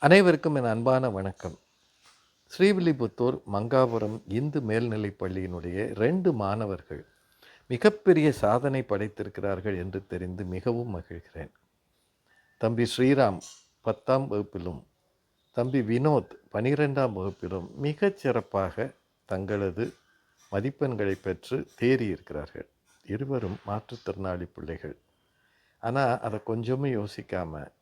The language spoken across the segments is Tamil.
அனைவருக்கும் என் அன்பான வணக்கம். ஸ்ரீவில்லிபுத்தூர் மங்காபுரம் இந்து மேல்நிலைப் பள்ளியினுடைய ரெண்டு மாணவர்கள் மிகப்பெரிய சாதனை படைத்திருக்கிறார்கள் என்று தெரிந்து மிகவும் மகிழ்கிறேன். தம்பி ஸ்ரீராம் பத்தாம் வகுப்பிலும் தம்பி வினோத் பனிரெண்டாம் வகுப்பிலும் மிகச் சிறப்பாக தங்களது மதிப்பெண்களை பெற்று தேறியிருக்கிறார்கள். இருவரும் மாற்றுத்திறனாளி பிள்ளைகள். ஆனால் அதை கொஞ்சமும் யோசிக்காமல்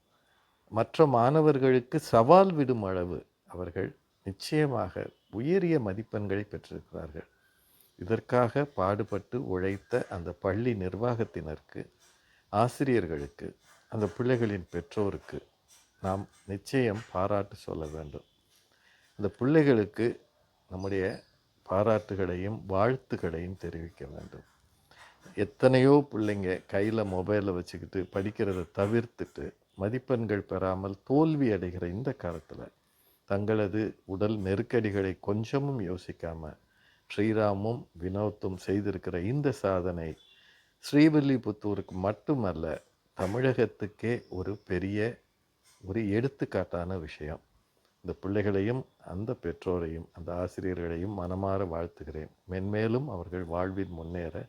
மற்ற மாணவர்களுக்கு சவால் விடும் அளவு அவர்கள் நிச்சயமாக உயரிய மதிப்பெண்களை பெற்றிருக்கிறார்கள். இதற்காக பாடுபட்டு உழைத்த அந்த பள்ளி நிர்வாகத்தினருக்கு ஆசிரியர்களுக்கு அந்த பிள்ளைகளின் பெற்றோருக்கு நாம் நிச்சயம் பாராட்டு சொல்ல வேண்டும். அந்த பிள்ளைகளுக்கு நம்முடைய பாராட்டுகளையும் வாழ்த்துகளையும் தெரிவிக்க வேண்டும். எத்தனையோ பிள்ளைங்க கையில் மொபைலில் வச்சுக்கிட்டு படிக்கிறத தவிர்த்துட்டு மதிப்பெண்கள் பெறாமல் தோல்வி அடைகிற இந்த காலத்தில் தங்களது உடல் நெருக்கடிகளை கொஞ்சமும் யோசிக்காமல் ஸ்ரீராமும் வினோத்தும் செய்திருக்கிற இந்த சாதனை ஸ்ரீவில்லிபுத்தூருக்கு மட்டுமல்ல தமிழகத்துக்கே ஒரு பெரிய ஒரு எடுத்துக்காட்டான விஷயம். இந்த பிள்ளைகளையும் அந்த பெற்றோரையும் அந்த ஆசிரியர்களையும் மனமாற வாழ்த்துகிறேன். மென்மேலும் அவர்கள் வாழ்வில் முன்னேற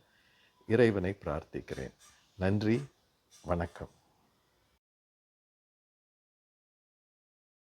இறைவனை பிரார்த்திக்கிறேன். நன்றி வணக்கம்.